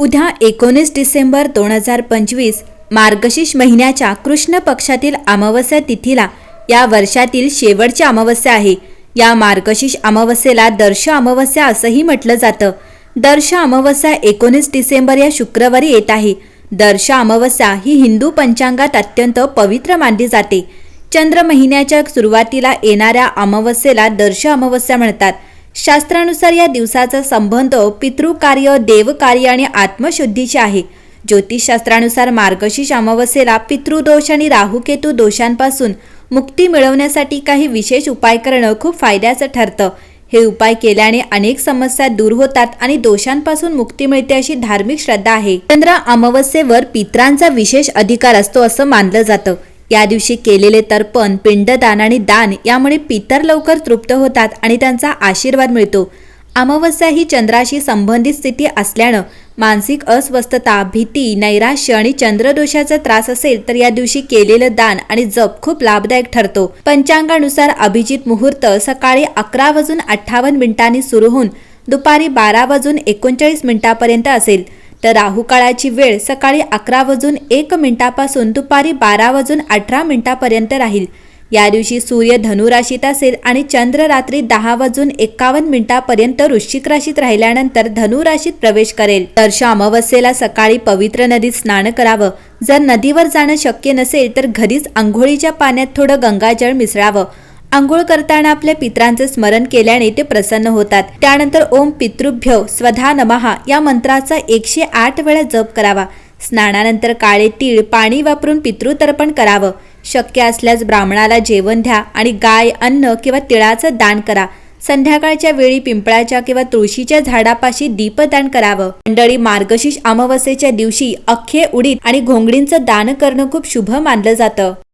उद्या एकोणीस डिसेंबर दोन हजार पंचवीस मार्गशीर्ष महिन्याच्या कृष्ण पक्षातील अमावस्या तिथीला या वर्षातील शेवटची अमावस्या आहे. या मार्गशीर्ष अमावस्येला दर्श अमावस्या असंही म्हटलं जातं. दर्श अमावस्या एकोणीस डिसेंबर या शुक्रवारी येत आहे. दर्श अमावस्या ही हिंदू पंचांगात अत्यंत पवित्र मानली जाते. चंद्र महिन्याच्या सुरुवातीला येणाऱ्या अमावस्येला दर्श अमावस्या म्हणतात. शास्त्रानुसार या दिवसाचा संबंध पितृकार्य देवकार्य आणि आत्मशुद्धीचे आहे. ज्योतिषशास्त्रानुसार मार्गशीर्ष अमावस्येला पितृदोष आणि राहुकेतू दोषांपासून मुक्ती मिळवण्यासाठी काही विशेष उपाय करणं खूप फायद्याचं ठरतं. हे उपाय केल्याने अनेक समस्या दूर होतात आणि दोषांपासून मुक्ती मिळते अशी धार्मिक श्रद्धा आहे. चंद्र अमावस्येवर पित्रांचा विशेष अधिकार असतो असं मानलं जातं. या दिवशी केलेले तर्पण पिंडदान आणि दान यामुळे पितर लवकर तृप्त होतात आणि त्यांचा आशीर्वाद मिळतो. अमावस्या ही चंद्राशी संबंधित स्थिती असल्यानं मानसिक अस्वस्थता भीती नैराश्य आणि चंद्रदोषाचा त्रास असेल तर या दिवशी केलेलं दान आणि जप खूप लाभदायक ठरतो. पंचांगानुसार अभिजित मुहूर्त सकाळी अकरा वाजून अठ्ठावन्न मिनिटांनी सुरू होऊन दुपारी बारा वाजून एकोणचाळीस मिनिटापर्यंत असेल. तर राहुकाळाची वेळ सकाळी अकरा वाजून एक मिनिटापासून दुपारी बारा वाजून अठरा मिनिटापर्यंत राहील. या दिवशी सूर्य धनुराशीत असेल आणि चंद्र रात्री दहा वाजून एकावन्न मिनिटापर्यंत वृश्चिक राशीत राहिल्यानंतर धनुराशीत प्रवेश करेल. तर अमावस्येला सकाळी पवित्र नदीत स्नान करावं. जर नदीवर जाणं शक्य नसेल तर घरीच आंघोळीच्या पाण्यात थोडं गंगाजळ मिसळावं. आंघोळ करताना आपल्या पित्रांचे स्मरण केल्याने ते प्रसन्न होतात. त्यानंतर ओम पितृभ्यव स्वधा नमहा या मंत्राचा एकशे आठ वेळा जप करावा. स्नानानंतर काळे तीळ पाणी वापरून पितृतर्पण करावं. शक्य असल्यास ब्राह्मणाला जेवण द्या आणि गाय अन्न किंवा तिळाचं दान करा. संध्याकाळच्या वेळी पिंपळाच्या किंवा तुळशीच्या झाडापाशी दीपदान करावं. मंडळी मार्गशीर्ष अमावस्येच्या दिवशी अख्खे उडीद आणि घोंगडींचं दान करणं खूप शुभ मानलं जातं.